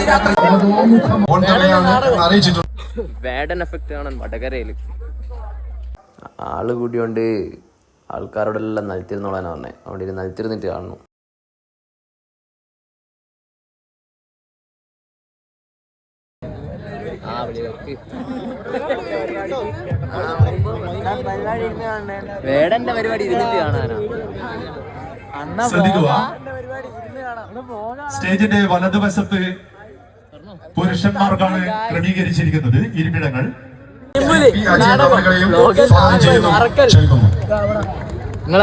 ഇന്ന് രാത്രി വേടൻ എഫക്റ്റ് കാണാൻ വടകരയിൽ ആൾ കൂടിയോണ്ട് ആൾക്കാരോടെല്ലാം നിലത്തിരുന്നോളാനാ പറഞ്ഞത് അവിടെ ഇരുന്ന് നിലത്തിരുന്നിട്ട് കാണുന്നു ആ. വേടന്റെ പരിപാടി ഇരുന്നിട്ട് കാണാനാ. ശ്രദ്ധിക്കുക. സ്റ്റേജിന്റെ വലതുവശത്ത് പുരുഷന്മാർക്കാണ് ക്രമീകരിച്ചിരിക്കുന്നത് ഇരിപ്പിടങ്ങൾ. നിങ്ങൾ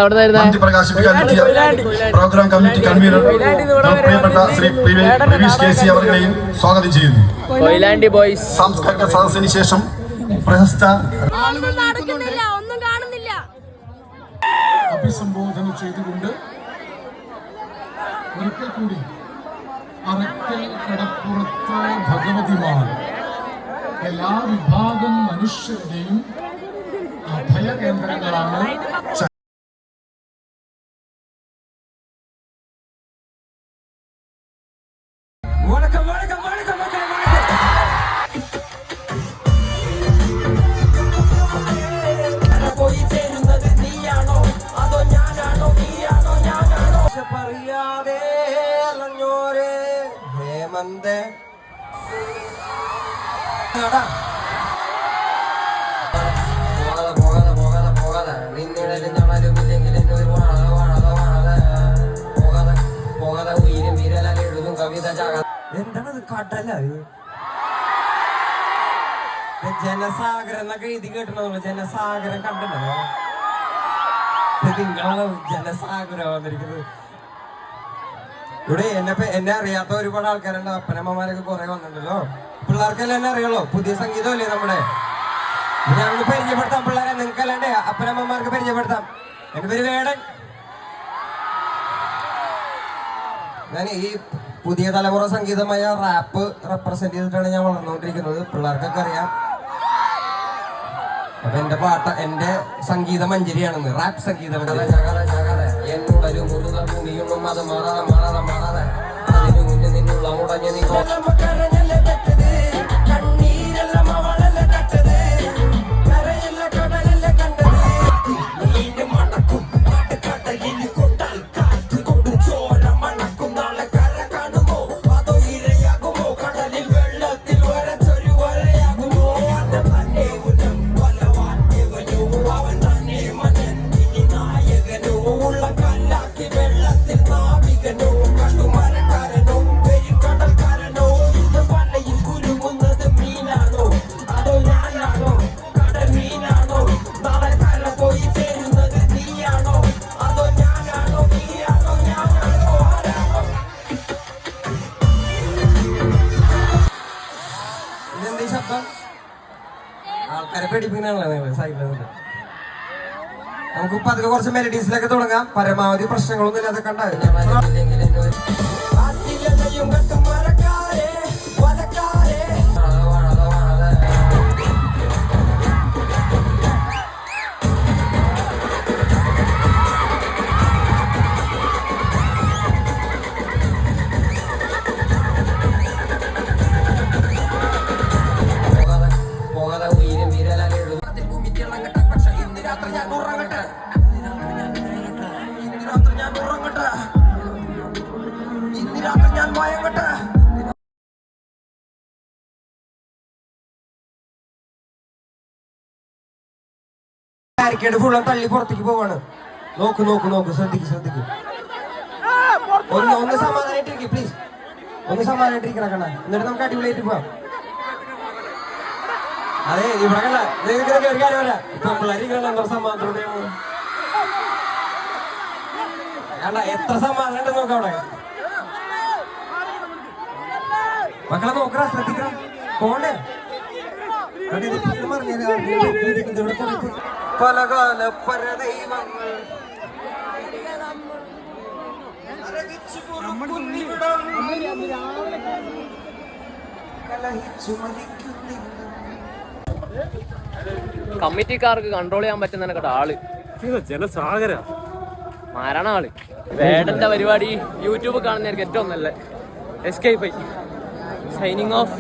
പ്രോഗ്രാം കമ്മിറ്റി കൺവീനർ പ്രിയപ്പെട്ട ശ്രീ പ്രവീഷ് കെ സി അവരുടെയും സ്വാഗതം ചെയ്യുന്നു. കൊയിലാണ്ടി ബോയ്സ്. സാംസ്കാരിക സദസ്സിന് ശേഷം പ്രശസ്ത ഒന്നും നടക്കുന്നില്ല ഒന്നും കാണുന്നില്ല. അഭിസംബോധന ചെയ്തുകൊണ്ട് ഒരിക്കൽ കൂടി നീയാണോ? വിഭാഗം മനുഷ്യരുടെയും അഭയ പറയാതെ അലഞ്ഞോരെ ഹേമന്ത്. ജനസാഗരം എന്നൊക്കെ എഴുതി കേട്ടിട്ടുണ്ടോ ജനസാഗരം കണ്ടിട്ടുണ്ടോ? നിങ്ങളാണ് ജനസാഗരം വന്നിരിക്കുന്നത്? ഇവിടെ എന്നെ എന്നെ അറിയാത്ത ഒരുപാട് ആൾക്കാരുണ്ട്. അപ്പനമ്മമാരൊക്കെ കുറെ വന്നിട്ടുണ്ടല്ലോ. പിള്ളേർക്കെല്ലാം എന്നെ അറിയുള്ളൂ. പുതിയ സംഗീതമല്ലേ നമ്മുടെ? ഞങ്ങൾ പരിചയപ്പെടുത്താം പിള്ളേരെ. നിങ്ങൾക്ക് അല്ലാണ്ട് അപ്പനമ്മമാർക്ക് പരിചയപ്പെടുത്താം. എന്റെ പേര് വേടൻ. ഞാൻ ഈ പുതിയ തലമുറ സംഗീതമായ റാപ്പ് റെപ്രസെന്റ് ചെയ്തിട്ടാണ് ഞാൻ വളർന്നുകൊണ്ടിരിക്കുന്നത്. പിള്ളേർക്കൊക്കെ അറിയാം. അപ്പൊ എന്റെ പാട്ട എന്റെ സംഗീത മഞ്ജരിയാണെന്ന്. റാപ്പ് സംഗീതം നീ ആൾക്കാരെ പേടിപ്പിക്കുന്നതാണല്ലോ നിങ്ങൾ? സൈഡിൽ നിന്ന് നമുക്ക് പതുക്കെ കുറച്ച് മെലഡീസിലൊക്കെ തുടങ്ങാം. പരമാവധി പ്രശ്നങ്ങളൊന്നും ഇല്ലാതെ പോകാതെ ഞാൻ ഉറങ്ങട്ടെ ഇന്ന് രാത്രി ഞാൻ മയങ്ങട്ടെ ബാരിക്കേഡ് ഫുള്ളും തള്ളി പുറത്തേക്ക് പോവാണ്. നോക്ക് നോക്ക് നോക്ക്. ശ്രദ്ധിക്ക് ശ്രദ്ധിക്ക്. ഒന്ന് ഒന്ന് സമാധാനായിട്ടിരിക്കും പ്ലീസ് ഒന്ന് സമാധാനായിട്ടിരിക്കണം കണ്ണ. എന്നിട്ട് നമുക്ക് അടിപൊളിയായിട്ട് പോവാം. അതെ ഇവിടെ കണ്ട നിങ്ങൾക്ക് ഒരു കാര്യം പറയാം ഇപ്പൊ പിള്ളേര് കണ്ട സമാധാനത്തോടെ കണ്ട എത്ര സമാധാനം നോക്ക നോക്കാം അവിടെ? മക്കളെ നോക്കണ ശ്രദ്ധിക്കണം. പോണ്ടേ? പലകാല പരദൈവങ്ങൾ. കമ്മിറ്റിക്കാർക്ക് കൺട്രോൾ ചെയ്യാൻ പറ്റുന്ന കേട്ടോ ആൾ. ജനസാഗര മാരണ ആൾ വേടന്റെ പരിപാടി യൂട്യൂബ് കാണുന്നവർക്ക് ഏറ്റവും നല്ല എസ്കേപ്പ് സൈനിങ് ഓഫ്